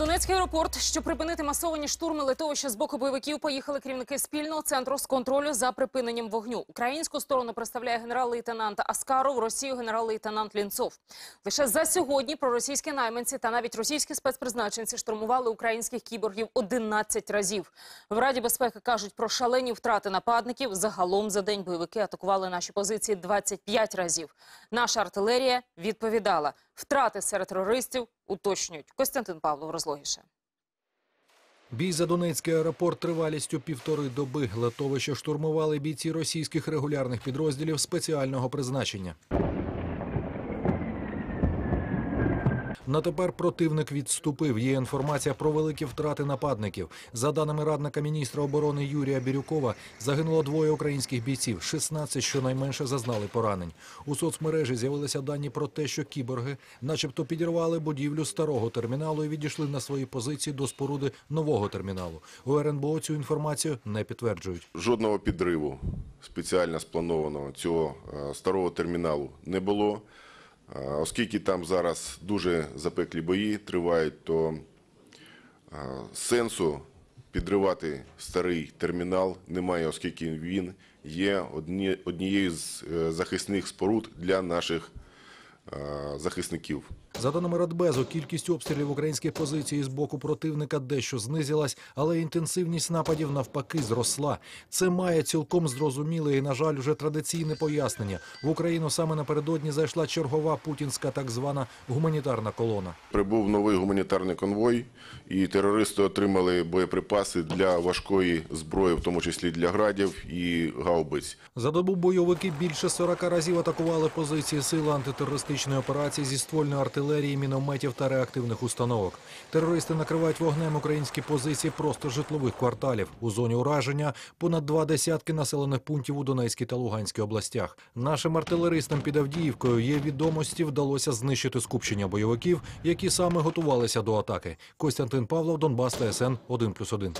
Донецький аеропорт, щоб припинити масовані штурми литовища з боку бойовиків, поїхали керівники спільного центру з контролю за припиненням вогню. Українську сторону представляє генерал-лейтенант Аскаров, Росію генерал-лейтенант Лінцов. Лише за сьогодні проросійські найманці та навіть російські спецпризначенці штурмували українських кіборгів 11 разів. В Раді безпеки кажуть про шалені втрати нападників. Загалом за день бойовики атакували наші позиції 25 разів. Наша артилерія відповідала. Втрати серед терористів уточнюють. Костянтин Павлов розлогіше. Бій за Донецький аеропорт тривалістю півтори доби. Литовище штурмували бійці російських регулярних підрозділів спеціального призначення. На тепер противник відступив. Є інформація про великі втрати нападників. За даними радника міністра оборони Юрія Бірюкова, загинуло двоє українських бійців. 16 щонайменше зазнали поранень. У соцмережі з'явилися дані про те, що кіборги, начебто, підірвали будівлю старого терміналу і відійшли на свої позиції до споруди нового терміналу. У РНБО цю інформацію не підтверджують. Жодного підриву спеціально спланованого цього е, старого терміналу не було. Оскільки там зараз дуже запеклі бої тривають, то сенсу підривати старий термінал немає, оскільки він є однією з е, захисних споруд для наших захисників. За даними Радбезу, кількість обстрілів українських позицій з боку противника дещо знизилась, але інтенсивність нападів навпаки зросла. Це має цілком зрозуміле і, на жаль, уже традиційне пояснення. В Україну саме напередодні зайшла чергова путінська так звана гуманітарна колона. Прибув новий гуманітарний конвой, і терористи отримали боєприпаси для важкої зброї, в тому числі для градів і гаубиць. За добу бойовики більше 40 разів атакували позиції сил антитерористичної операції зі ствольної артилерії, мінометів та реактивних установок. Терористи накривають вогнем українські позиції просто житлових кварталів. У зоні ураження понад два десятки населених пунктів у Донецькій та Луганській областях. Нашим артилеристам під Авдіївкою є відомості, вдалося знищити скупчення бойовиків, які саме готувалися до атаки. Костянтин Павлов, Донбас, ТСН 1+,1.